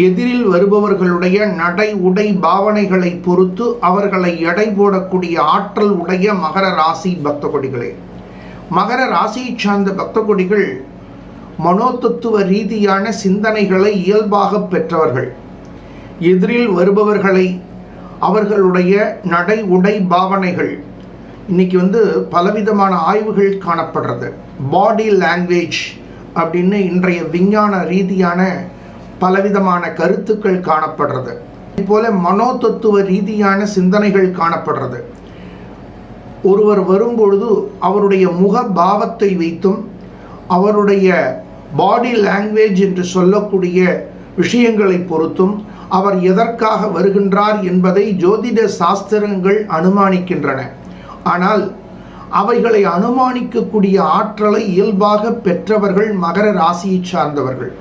எதிரில் வருபவர்களுடைய நடை உடை பாவனைகளை பொறுத்து அவர்களை எடை போடக்கூடிய ஆற்றல் உடைய மகர ராசி பக்த கொடிகளே மகர ராசியை சார்ந்த பக்த கொடிகள் மனோதத்துவ ரீதியான சிந்தனைகளை இயல்பாக பெற்றவர்கள். எதிரில் வருபவர்களை அவர்களுடைய நடை உடை பாவனைகள் இன்னைக்கு வந்து பலவிதமான ஆய்வுகள் காணப்படுறது. பாடி லாங்குவேஜ் அப்படின்னு இன்றைய விஞ்ஞான ரீதியான பலவிதமான கருத்துக்கள் காணப்படுறது. போல மனோதத்துவ ரீதியான சிந்தனைகள் காணப்படுறது. ஒருவர் வரும்பொழுது அவருடைய முக பாவத்தை வைத்தும் அவருடைய பாடி லாங்குவேஜ் என்று சொல்லக்கூடிய விஷயங்களை பொறுத்தும் அவர் எதற்காக வருகின்றார் என்பதை ஜோதிட சாஸ்திரங்கள் அனுமானிக்கின்றன. ஆனால் அவைகளை அனுமானிக்கக்கூடிய ஆற்றலை இயல்பாக பெற்றவர்கள் மகர ராசியை சார்ந்தவர்கள்.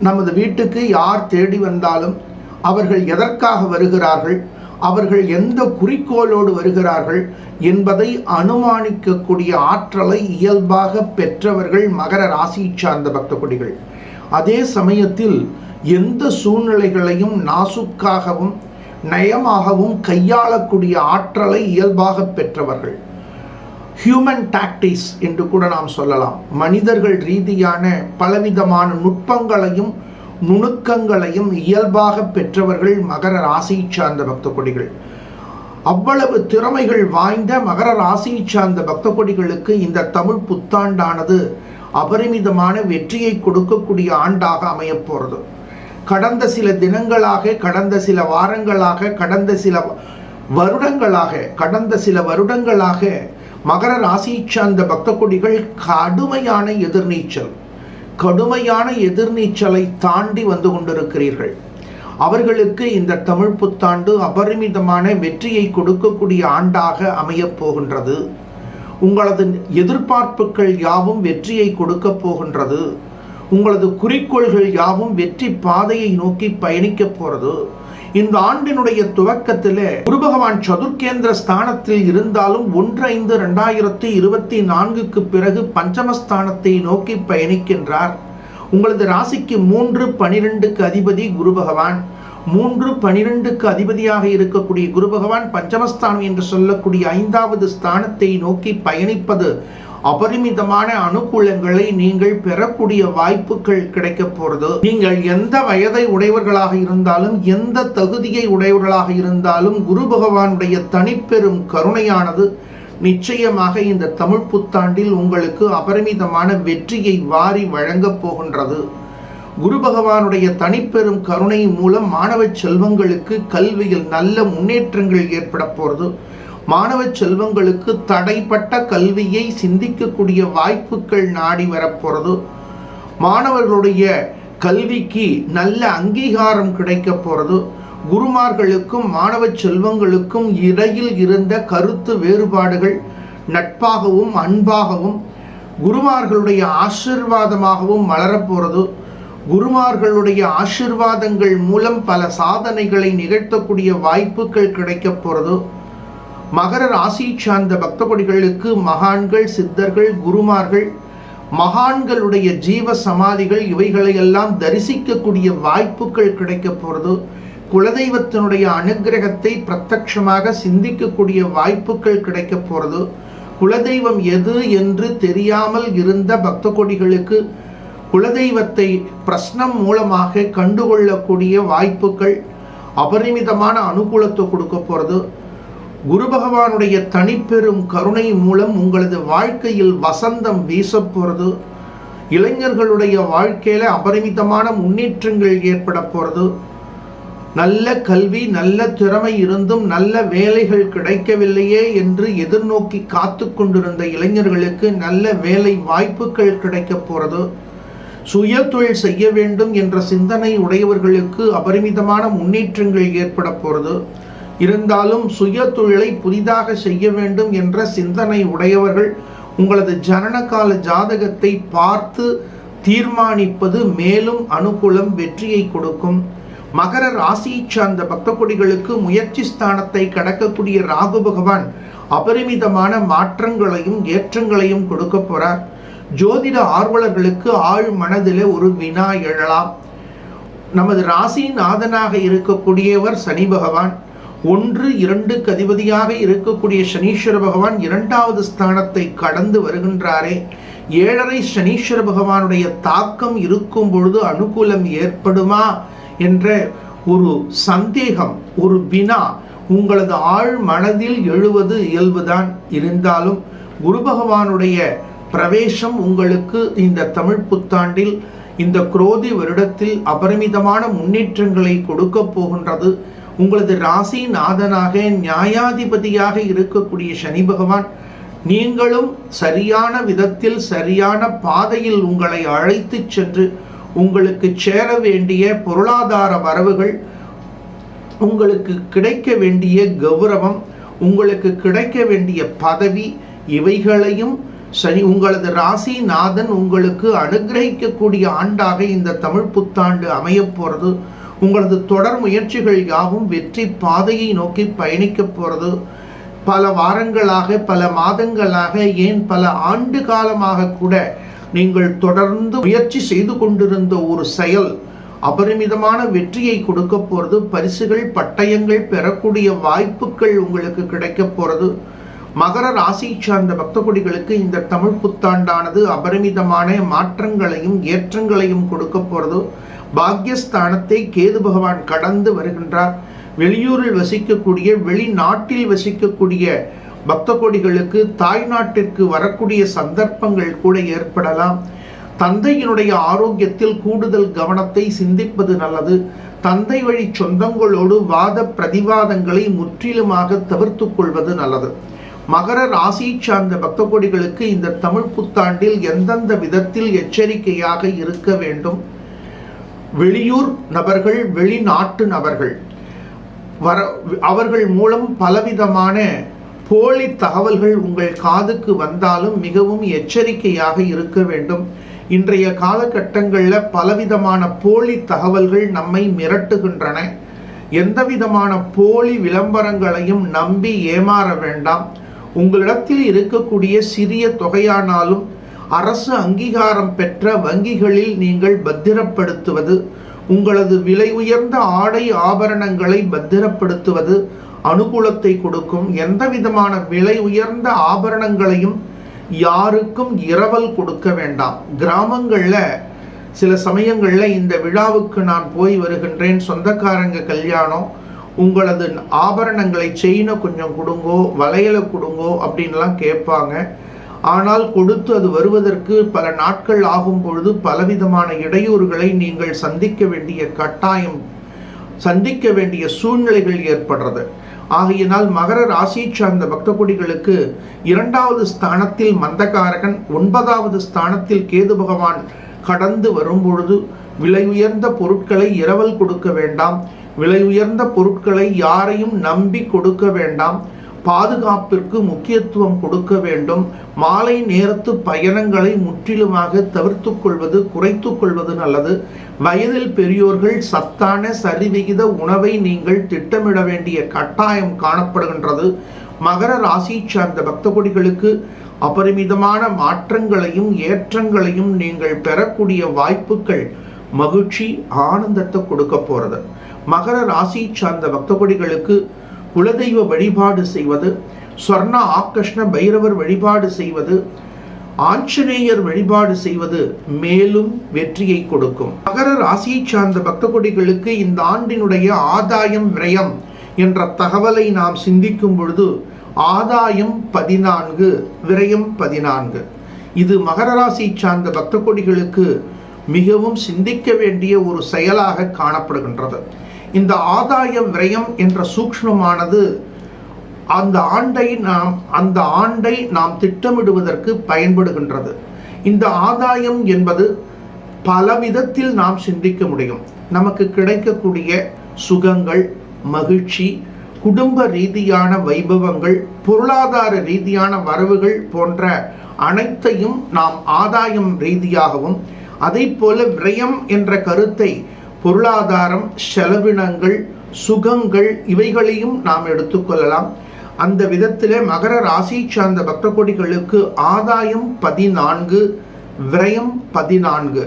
நமது வீட்டுக்கு யார் தேடி வந்தாலும் அவர்கள் எதற்காக வருகிறார்கள் அவர்கள் எந்த குறிக்கோளோடு வருகிறார்கள் என்பதை அனுமானிக்கக்கூடிய ஆற்றலை இயல்பாக பெற்றவர்கள் மகர ராசியை சார்ந்த பக்த கொடிகள் அதே சமயத்தில் எந்த சூழ்நிலைகளையும் நாசுக்காகவும் நயமாகவும் கையாளக்கூடிய ஆற்றலை இயல்பாக பெற்றவர்கள். ஹியூமன் டாக்டிஸ் என்று கூட நாம் சொல்லலாம். மனிதர்கள் ரீதியான பலவிதமான நுட்பங்களையும் நுணுக்கங்களையும் இயல்பாக பெற்றவர்கள் மகர ராசியை சார்ந்த பக்த கொடிகள் அவ்வளவு திறமைகள் வாய்ந்த மகர ராசியை சார்ந்த பக்த கொடிகளுக்கு இந்த தமிழ் புத்தாண்டானது அபரிமிதமான வெற்றியை கொடுக்கக்கூடிய ஆண்டாக அமையப் போகிறது கடந்த சில தினங்களாக கடந்த சில வாரங்களாக கடந்த சில வருடங்களாக கடந்த சில வருடங்களாக மகர ராசியை சார்ந்த பக்த கொடிகள் கடுமையான எதிர்நீச்சல். கடுமையான எதிர்நீச்சலை தாண்டி வந்து கொண்டிருக்கிறீர்கள். அவர்களுக்கு இந்த தமிழ் புத்தாண்டு அபரிமிதமான வெற்றியை கொடுக்கக்கூடிய ஆண்டாக அமையப் போகின்றது. உங்களது எதிர்பார்ப்புகள் யாவும் வெற்றியை கொடுக்க போகின்றது. உங்களது குறிக்கோள்கள் யாவும் வெற்றி பாதையை நோக்கி பயணிக்கப் போகிறது இந்த ஆண்டினுடைய துவக்கத்தில் குரு பகவான் சதுர்கேந்திர ஸ்தானத்தில் இருந்தாலும் ஒன்று ஐந்து ரெண்டாயிரத்தி இருபத்தி நான்குக்கு பிறகு பஞ்சமஸ்தானத்தை நோக்கி பயணிக்கின்றார். உங்களது ராசிக்கு மூன்று பனிரெண்டுக்கு அதிபதி குரு பகவான் மூன்று பனிரெண்டுக்கு அதிபதியாக இருக்கக்கூடிய குரு பகவான் பஞ்சமஸ்தானம் என்று சொல்லக்கூடிய ஐந்தாவது ஸ்தானத்தை நோக்கி பயணிப்பது அபரிமிதமான அனுகூலங்களை நீங்கள் பெறக்கூடிய வாய்ப்புகள் கிடைக்க போகிறது நீங்கள் எந்த வயதை உடையவர்களாக இருந்தாலும் எந்த தகுதியை உடையவர்களாக இருந்தாலும் குரு பகவானுடைய தனிப்பெரும் கருணையானது நிச்சயமாக இந்த தமிழ் புத்தாண்டில் உங்களுக்கு அபரிமிதமான வெற்றியை வாரி வழங்கப் போகின்றது. குரு பகவானுடைய தனிப்பெரும் கருணை மூலம் மாணவ செல்வங்களுக்கு கல்வியில் நல்ல முன்னேற்றங்கள் ஏற்பட போகிறது மாணவ செல்வங்களுக்கு தடைப்பட்ட கல்வியை சிந்திக்கக்கூடிய வாய்ப்புகள் நாடி வரப்போகிறது மாணவர்களுடைய கல்விக்கு நல்ல அங்கீகாரம் கிடைக்க போகிறது குருமார்களுக்கும் மாணவ செல்வங்களுக்கும் இடையில் இருந்த கருத்து வேறுபாடுகள் நட்பாகவும் அன்பாகவும் குருமார்களுடைய ஆசிர்வாதமாகவும் மலரப்போகிறது குருமார்களுடைய ஆசிர்வாதங்கள் மூலம் பல சாதனைகளை நிகழ்த்தக்கூடிய வாய்ப்புகள் கிடைக்கப் போகிறது மகர ராசி சார்ந்த பக்தகொடிகளுக்கு மகான்கள் சித்தர்கள் குருமார்கள் மகான்களுடைய ஜீவ சமாதிகள் இவைகளையெல்லாம் தரிசிக்கக்கூடிய வாய்ப்புகள் கிடைக்க போகிறது குலதெய்வத்தினுடைய அனுகிரகத்தை பிரத்யட்சமாக சிந்திக்கக்கூடிய வாய்ப்புகள் கிடைக்க போகிறது குலதெய்வம் எது என்று தெரியாமல் இருந்த பக்த கொடிகளுக்கு குலதெய்வத்தை பிரஸ்னம் மூலமாக கண்டுகொள்ளக்கூடிய வாய்ப்புகள் அபரிமிதமான அனுகூலத்தை கொடுக்க போகிறது குரு பகவானுடைய தனிப்பெரும் கருணை மூலம் உங்களது வாழ்க்கையில் வசந்தம் வீச போகிறது இளைஞர்களுடைய வாழ்க்கையில் அபரிமிதமான முன்னேற்றங்கள் ஏற்பட போகிறது நல்ல கல்வி நல்ல திறமை இருந்தும் நல்ல வேலைகள் கிடைக்கவில்லையே என்று எதிர்நோக்கி காத்து கொண்டிருந்த இளைஞர்களுக்கு நல்ல வேலை வாய்ப்புகள் கிடைக்க போகிறது சுய தொழில் செய்ய வேண்டும் என்ற சிந்தனை உடையவர்களுக்கு அபரிமிதமான முன்னேற்றங்கள் ஏற்பட போகிறது இருந்தாலும் சுய தொழிலை புதிதாக செய்ய வேண்டும் என்ற சிந்தனை உடையவர்கள் உங்களது ஜனனகால ஜாதகத்தை பார்த்து தீர்மானிப்பது மேலும் அனுகூலம் வெற்றியை கொடுக்கும். மகர ராசியை சார்ந்த பக்த கொடிகளுக்கு முயற்சி ஸ்தானத்தை கடக்கக்கூடிய ராகு பகவான் அபரிமிதமான மாற்றங்களையும் ஏற்றங்களையும் கொடுக்க போறார். ஜோதிட ஆர்வலர்களுக்கு ஆழ் மனதில் ஒரு வினா எழலாம். நமது ராசியின் நாதனாக இருக்கக்கூடியவர் சனி பகவான். ஒன்று இரண்டுக்கு அதிபதியாக இருக்கக்கூடிய சனீஸ்வர பகவான் இரண்டாவது ஸ்தானத்தை கடந்து வருகின்றாரே. ஏழரை சனீஸ்வர பகவானுடைய தாக்கம் இருக்கும் பொழுது அனுகூலம் ஏற்படுமா என்ற ஒரு சந்தேகம் ஒரு வினா உங்களது ஆழ் மனதில் எழுவது இயல்புதான். இருந்தாலும் குரு பகவானுடைய பிரவேசம் உங்களுக்கு இந்த தமிழ் புத்தாண்டில் இந்த குரோதி வருடத்தில் அபரிமிதமான முன்னேற்றங்களை கொடுக்க போகின்றது. உங்களது ராசி நாதனாக நியாயாதிபதியாக இருக்கக்கூடிய சனி பகவான் நீங்களும் சரியான விதத்தில் சரியான பாதையில் உங்களை அழைத்து சென்று உங்களுக்கு சேர வேண்டிய பொருளாதார வரவுகள் உங்களுக்கு கிடைக்க வேண்டிய கௌரவம் உங்களுக்கு கிடைக்க வேண்டிய பதவி இவைகளையும் சனி உங்களது ராசி நாதன் உங்களுக்கு அனுகிரகிக்கக்கூடிய ஆண்டாக இந்த தமிழ் புத்தாண்டு அமையப் போகிறது உங்களது தொடர் முயற்சிகள் யாவும் வெற்றி பாதையை நோக்கி பயணிக்க போகிறது பல வாரங்களாக பல மாதங்களாக ஏன் பல ஆண்டு காலமாக கூட நீங்கள் தொடர்ந்து முயற்சி செய்து கொண்டிருந்த ஒரு செயல் அபரிமிதமான வெற்றியை கொடுக்க போகிறது பரிசுகள் பட்டயங்கள் பெறக்கூடிய வாய்ப்புகள் உங்களுக்கு கிடைக்க போகிறது மகர ராசி சார்ந்த பக்தகுடிகளுக்கு இந்த தமிழ் புத்தாண்டானது அபரிமிதமான மாற்றங்களையும் ஏற்றங்களையும் கொடுக்க போகிறது பாக்யஸ்தானத்தை கேது பகவான் கடந்து வருகின்றார். வெளியூரில் வசிக்கக்கூடிய வெளிநாட்டில் வசிக்கக்கூடிய பக்த கோடிகளுக்கு தாய் நாட்டிற்கு வரக்கூடிய சந்தர்ப்பங்கள் கூட ஏற்படலாம். தந்தையினுடைய ஆரோக்கியத்தில் கூடுதல் கவனத்தை சிந்திப்பது நல்லது. தந்தை வழி சொந்தங்களோடு வாத பிரதிவாதங்களை முற்றிலுமாக தவிர்த்து கொள்வது நல்லது. மகர ராசி சார்ந்த பக்த கோடிகளுக்கு இந்த தமிழ் புத்தாண்டில் எந்தெந்த விதத்தில் எச்சரிக்கையாக இருக்க வேண்டும்? வெளியூர் நபர்கள் வெளிநாட்டு நபர்கள். வர அவர்கள் மூலம் பலவிதமான போலி தகவல்கள் உங்கள் காதுக்கு வந்தாலும் மிகவும் எச்சரிக்கையாக இருக்க வேண்டும். இன்றைய காலகட்டங்களில் பலவிதமான போலி தகவல்கள் நம்மை மிரட்டுகின்றன. எந்த விதமான போலி விளம்பரங்களையும் நம்பி ஏமாற வேண்டாம். உங்களிடத்தில் இருக்கக்கூடிய சிறிய தொகையானாலும் அரசு அங்கீகாரம் பெற்ற வங்கிகளில் நீங்கள் பத்திரப்படுத்துவது உங்களது விலை உயர்ந்த ஆடை ஆபரணங்களை பத்திரப்படுத்துவது அனுகூலத்தை கொடுக்கும் எந்த விதமான விலை உயர்ந்த ஆபரணங்களையும் யாருக்கும் இரவல் கொடுக்க வேண்டாம். கிராமங்களில் சில சமயங்களில் இந்த விழாவுக்கு நான் போய் வருகின்றேன். சொந்தக்காரங்க கல்யாணம் உங்களது ஆபரணங்களை செயினை கொஞ்சம் கொடுங்கோ வளையலை கொடுங்கோ அப்படின்லாம் கேட்பாங்க. ஆனால் கொடுத்து அது வருவதற்கு பல நாட்கள் ஆகும் பொழுது பலவிதமான இடையூறுகளை நீங்கள் சந்திக்க வேண்டிய கட்டாயம் சந்திக்க வேண்டிய சூழ்நிலைகள் ஏற்படுறது ஆகையினால் மகர ராசி சார்ந்த பக்தகுடிகளுக்கு இரண்டாவது ஸ்தானத்தில் மந்தகாரகன் ஒன்பதாவது ஸ்தானத்தில் கேது பகவான் கடந்து வரும்பொழுது விலை உயர்ந்த பொருட்களை இரவல் கொடுக்க வேண்டாம். விலை உயர்ந்த பொருட்களை யாரையும் நம்பி கொடுக்க வேண்டாம். பாதுகாப்பிற்கு முக்கியத்துவம் கொடுக்க வேண்டும். மாலை நேரத்து பயணங்களை முற்றிலுமாக தவிர்த்து கொள்வது குறைத்து கொள்வது நல்லது. வயதில் பெரியோர்கள் சத்தான சரிவிகித உணவை நீங்கள் திட்டமிட வேண்டிய கட்டாயம் காணப்படுகின்றது. மகர ராசி சார்ந்த பக்தகுடிகளுக்கு அபரிமிதமான மாற்றங்களையும் ஏற்றங்களையும் நீங்கள் பெறக்கூடிய வாய்ப்புகள் மகிழ்ச்சி ஆனந்தத்தை கொடுக்க போகிறது மகர ராசி சார்ந்த பக்தகுடிகளுக்கு கொடிகளுக்கு குலதெய்வ வழிபாடு செய்வது சொர்ண ஆக்கஷ்ண பைரவர் வழிபாடு செய்வது ஆஞ்சநேயர் வழிபாடு செய்வது மேலும் வெற்றியை கொடுக்கும். மகர ராசியை சார்ந்த பக்த கொடிகளுக்கு இந்த ஆண்டினுடைய ஆதாயம் விரயம் என்ற தகவலை நாம் சிந்திக்கும் பொழுது ஆதாயம் பதினான்கு விரயம் பதினான்கு. இது மகர ராசி சார்ந்த பக்த கொடிகளுக்கு மிகவும் சிந்திக்க வேண்டிய ஒரு செயலாக காணப்படுகின்றது. இந்த ஆதாய விரயம் என்ற சூக்ஷ்மமானது அந்த ஆண்டை நாம் அந்த ஆண்டை நாம் திட்டமிடுவதற்கு பயன்படுகின்றது. இந்த ஆதாயம் என்பது பல விதத்தில் நாம் சிந்திக்க முடியும். நமக்கு கிடைக்கக்கூடிய சுகங்கள் மகிழ்ச்சி குடும்ப ரீதியான வைபவங்கள் பொருளாதார ரீதியான வரவுகள் போன்ற அனைத்தையும் நாம் ஆதாயம் ரீதியாகவும் அதை போல விரயம் என்ற கருத்தை பொருளாதாரம் செலவினங்கள் சுகங்கள் இவைகளையும் நாம் எடுத்துக்கொள்ளலாம் அந்த விதத்தில் மகர ராசி சார்ந்த பக்த கொடிகளுக்கு ஆதாயம் பதினான்கு விரயம் பதினான்கு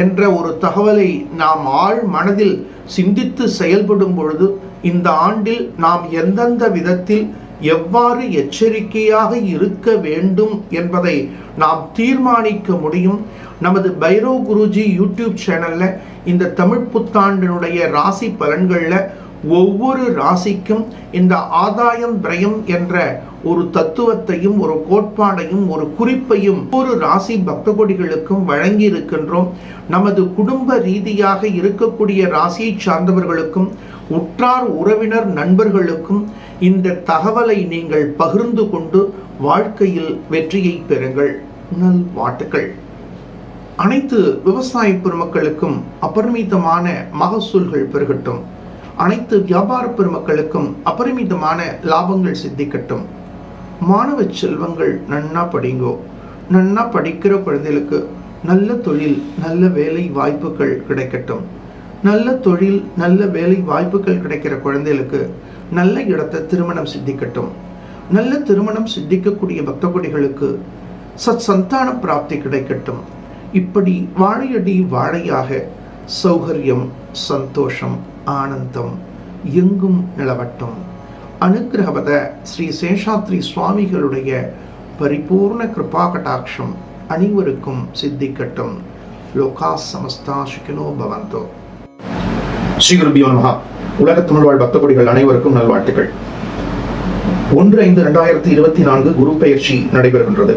என்ற ஒரு தகவலை நாம் ஆழ் மனதில் சிந்தித்து செயல்படும் பொழுது இந்த ஆண்டில் நாம் எந்தெந்த விதத்தில் எவ்வாறு எச்சரிக்கையாக இருக்க வேண்டும் என்பதை நாம் தீர்மானிக்க முடியும். நமது பைரோ குருஜி யூடியூப் சேனலில் இந்த தமிழ் புத்தாண்டினுடைய ராசி பலன்களில் ஒவ்வொரு ராசிக்கும் இந்த ஆதாயம் விரயம் என்ற ஒரு தத்துவத்தையும் ஒரு கோட்பாடையும் ஒரு குறிப்பையும் ஒவ்வொரு ராசி பக்த கொடிகளுக்கும் வழங்கி இருக்கின்றோம் நமது குடும்ப ரீதியாக இருக்கக்கூடிய ராசியை சார்ந்தவர்களுக்கும் உற்றார் உறவினர் நண்பர்களுக்கும் இந்த தகவலை நீங்கள் பகிர்ந்து கொண்டு வாழ்க்கையில் வெற்றியை பெறுங்கள். நல் வாழ்த்துக்கள். அனைத்து விவசாய பெருமக்களுக்கும் அபரிமிதமான மகசூல்கள் பெருகட்டும். அனைத்து வியாபார பெருமக்களுக்கும் அபரிமிதமான லாபங்கள் சித்திக்கட்டும். மாணவ செல்வங்கள் நன்னா படிங்கோ. நன்னா படிக்கிற குழந்தைகளுக்கு நல்ல தொழில் நல்ல வேலை வாய்ப்புகள் கிடைக்கட்டும். நல்ல தொழில் நல்ல வேலை வாய்ப்புகள் கிடைக்கிற குழந்தைகளுக்கு நல்ல இடத்தை திருமணம் சித்திக்கட்டும். நல்ல திருமணம் சித்திக்கக்கூடிய பக்தகுடிகளுக்கு சத் சந்தான பிராப்தி கிடைக்கட்டும். இப்படி வாழையடி வாழையாக சௌகரியம் சந்தோஷம் ஆனந்தம் எங்கும் நிலவட்டும். அனுகிரகவத ஸ்ரீ சேஷாத்ரி சுவாமிகளுடைய பரிபூர்ண கிருபா கடாட்சம் அனைவருக்கும் சித்திக்கட்டும். லோகா சமஸ்தா சுகினோ பவந்தோ. ஸ்ரீ குருபியோ மகா உலக தமிழ் வாழ் பக்த கொடிகள் அனைவருக்கும் நல்வாழ்த்துக்கள். ஒன்று ஐந்து இரண்டாயிரத்தி இருபத்தி நான்கு குரு பயிற்சி நடைபெறுகின்றது.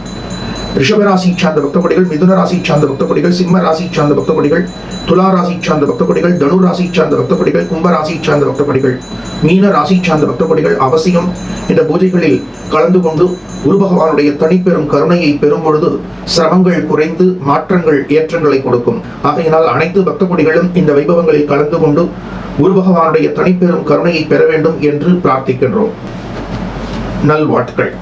ரிஷபராசி சார்ந்த பக்தகொடிகள் மிதுன ராசி சார்ந்த பக்தகொடிகள் சிம்ம ராசி சார்ந்த பக்தபடிகள் துலா ராசி சார்ந்த பக்தபடிகள் தனு ராசி சார்ந்த பக்தகொடிகள் கும்ப ராசி சார்ந்த பக்தகொடிகள் மீன ராசி சார்ந்த பக்தகொடிகள் அவசியம். இந்த பூஜைகளில் கலந்து கொண்டு குரு பகவானுடைய தனிப்பெரும் கருணையை பெறும் பொழுது சிரமங்கள் குறைந்து மாற்றங்கள் ஏற்றங்களை கொடுக்கும். ஆகையினால் அனைத்து பக்தபடிகளும் இந்த வைபவங்களில் கலந்து கொண்டு குரு பகவானுடைய தனிப்பெரும் கருணையை பெற வேண்டும் என்று பிரார்த்திக்கின்றோம். நல்வாழ்த்துக்கள்.